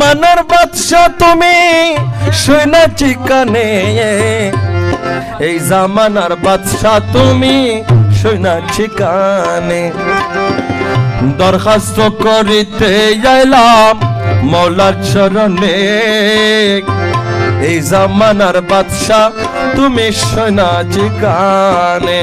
জামানার বাদশা তুমি শুনা চিকানে এই জামানার বাদশা তুমি শুনা চিকানে দরখাস্ত করিতে যাইলাম মৌলার চরণে। এই জামানার বাদশা তুমি সোনা চিকানে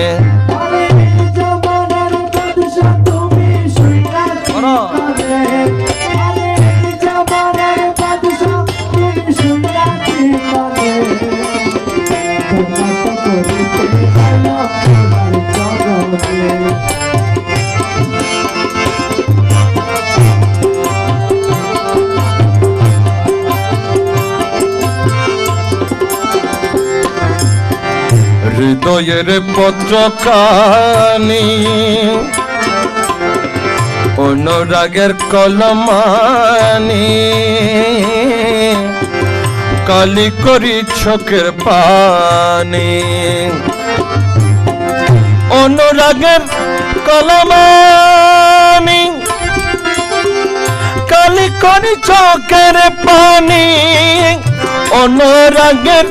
হৃদয়ের পত্রকানি অনুরাগের কলমানি। কালি করি চোখের পানি। অনুরাগের কলমানি। কালি করি চোখের পানি। অনুরাগের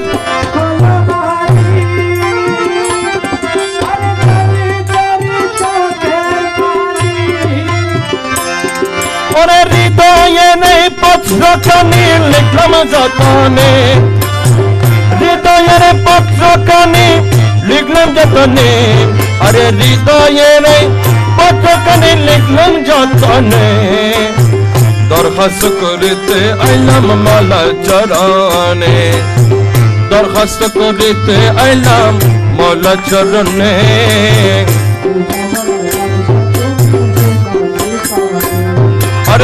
পত্রখানি লিখলাম যতনে হৃদয়ের পত্রখানি লিখলাম যতনে, আরে হৃদয়ে নেই পত্রখানি লিখলাম যতনে। দরখাস্ত করিতে আইলাম মালা চরণে, দরখাস্ত করিতে আইলাম মালা চরণে।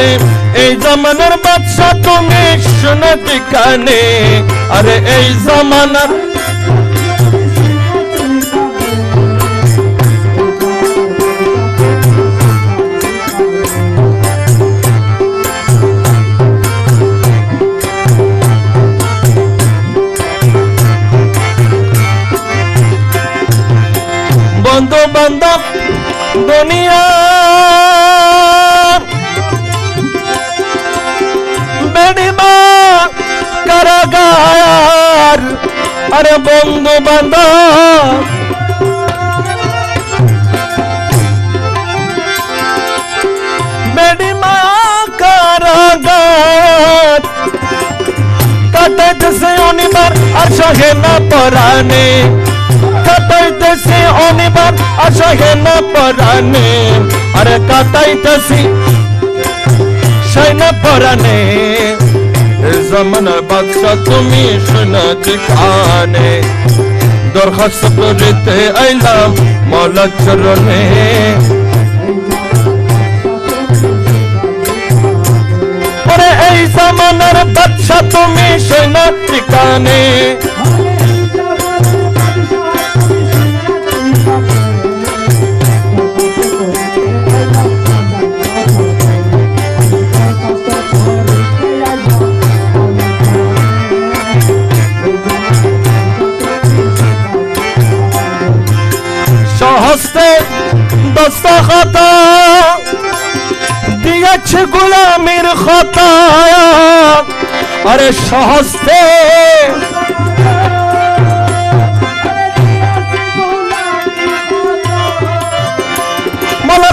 আরে এই জামানার বাদশা তুমি শুনতে কানে। আরে এই জামানার বন্ধু বান্ধব দুনিয়া আরে বন্ধু বান্ধব। বেড়িমা কাটাইতেছে অনিবার আর সহে না পরানে কাটাইতেছে অনিবার আর সহে না পরানে আরে কাটাইতেছি সৈন্য পরানে জমানার বাদশা তুমি শোনা যেখানে দরখাস্ত করিতে আইলাম মৌলা চরণে। এই জমানার বাদশা তুমি শোনা ঠিকানে। সহস্তে দস্তখত দিয়েছে গোলামের খতা। আরে সহস্তে।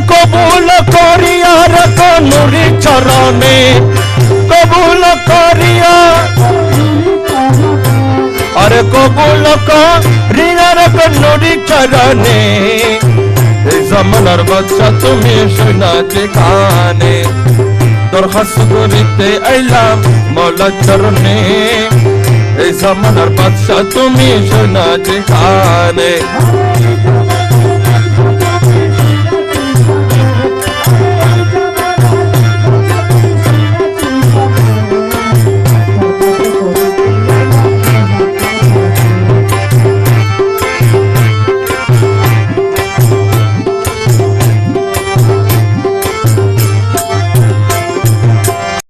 কবুল করিয়া রক নুরি চরণে। কবুল করিয়া আরে কবুল করিয়া রক কন্নুরি চরণে, এই জমানার বাচ্চা তুমি শোনা যেখানে দরখাস্ত করিতে আইলাম মলা চরণে, এই জমানার বাচ্চা তুমি শোনা যেখানে